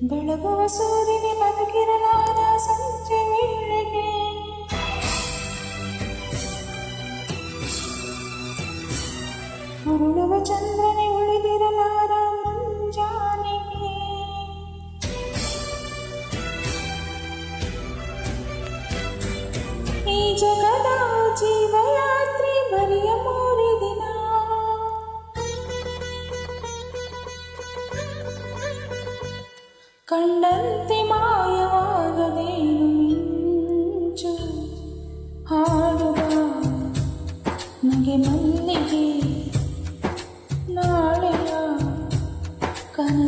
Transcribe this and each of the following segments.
ಬೆಳಗುವ ಸೂರ್ಯನೆ ಬದುಕಿರಲಾರ ಸಂಜೆ ವೇಳೆಗೆ ಅರುಳುವ ಚಂದ್ರನೆ ಉಳಿದಿರಲಾರ ಮುಂಜಾನೆಗೆ ಈ ಜಗ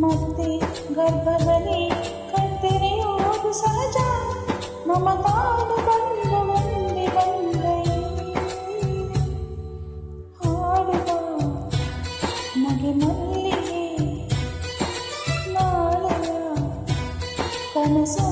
ಮತ್ತೆ ಗರ್ಭದಲ್ಲಿ ಕತ್ತರೆಯುವುದು ಸಹಜ ಮಮತಾನು ಬಂದು ಮುಂದೆ ಬಂದೈ ಹಾಡುವ ನಗೆ ಮಲ್ಲಿಗೆ ನಾಳೆಯ ಕನಸು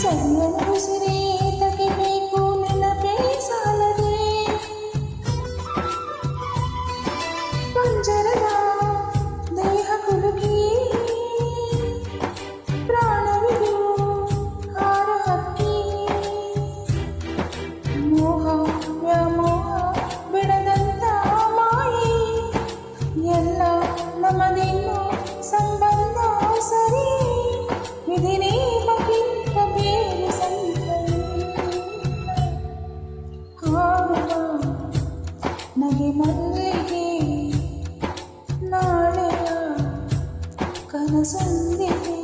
ಚಂದ್ರನುಸಿರೇ ತಗಿಬೇಕು ನನ್ನ ಪ್ರೇಸಾಲದೆ ಪಂಜ ಮಲ್ಲಿಗೆ ನಾಳೆಯ ಕನಸೊಂದಿಗೆ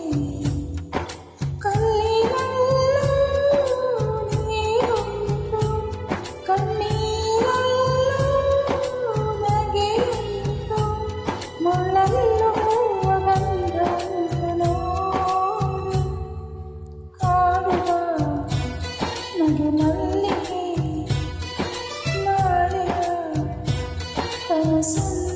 Christmas.